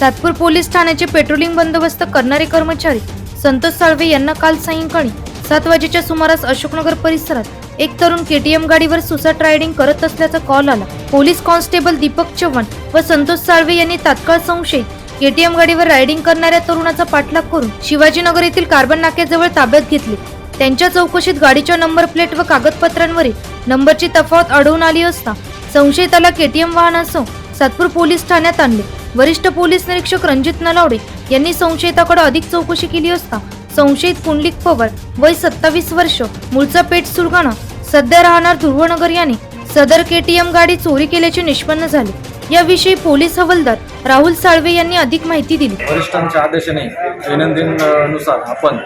Satpur police ठाण्याचे patrolling बंदोबस्त करणारे कर्मचारी संतोष साळवे यांना काल सायंकाळी सात वाजेच्या सुमारास अशोकनगर परिसरात एक तरुण केटीएम गाडीवर सुसाट रायडिंग करत असल्याचा कॉल आला. पोलीस कॉन्स्टेबल दीपक चव्हाण व संतोष साळवे यांनी तात्काळ संशयित केटीएम गाडीवर रायडिंग करणाऱ्या तरुणाचा पाठलाग करून शिवाजीनगर येथील कार्बन नाक्याजवळ ताब्यात घेतले. त्यांच्या चौकशीत गाडीच्या नंबर प्लेट व कागदपत्रांवरील नंबरची तफावत आढळून आली असता संशयिताला केटीएम वाहनासह सातपूर पोलीस ठाण्यात आणले. वरिष्ठ पोलीस निरीक्षक रणजित नलावडे यांनी संशयिताकडे अधिक चौकशी केली असता संशयित पुंडलिक पवार वय सत्तावीस वर्ष मूळचा पेठ सुरगाणा सध्या राहणार ध्रुवनगर याने सदर केटीएम गाडी चोरी केल्याचे निष्पन्न झाले. याविषयी पोलीस हवालदार राहुल साळवे यांनी अधिक माहिती दिली. वरिष्ठांच्या आदेशाने दैनंदिननुसार आपण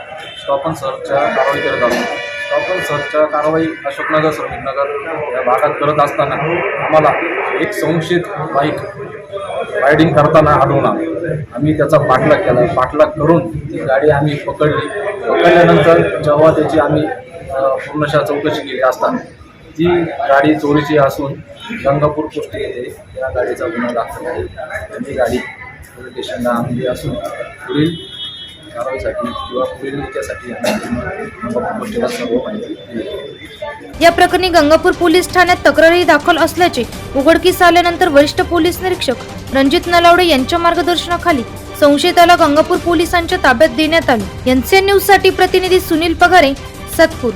स्टॉप सर्चच्या कारवाई करत आहोत. स्टॉप सर्चच्या कारवाई अशोकनगर श्रमिकनगर या भागात करत असताना आम्हाला एक संशयित बाईक रायडिंग करताना आढळून आलं. आम्ही त्याचा पाठलाग केला. पाठलाग करून ती गाडी आम्ही पकडली. पकडल्यानंतर जेव्हा त्याची आम्ही पूर्णशा पूर्णशः चौकशी केली असताना ती गाडी चोरीची असून गंगापूर पोस्ट येथे या गाडीचा गुन्हा दाखल आहे. ती गाडी पोलीस स्टेशनला आणली असून पुढील कारवाईसाठी किंवा पुढील या प्रकरणी गंगापूर पोलीस ठाण्यात तक्रारही दाखल असल्याचे उघडकीस आल्यानंतर वरिष्ठ पोलीस निरीक्षक रणजित नलावडे यांच्या मार्गदर्शनाखाली संशयिताला गंगापूर पोलिसांच्या ताब्यात देण्यात आले. एनसीएन न्यूजसाठी प्रतिनिधी सुनील पगारे सतपूर.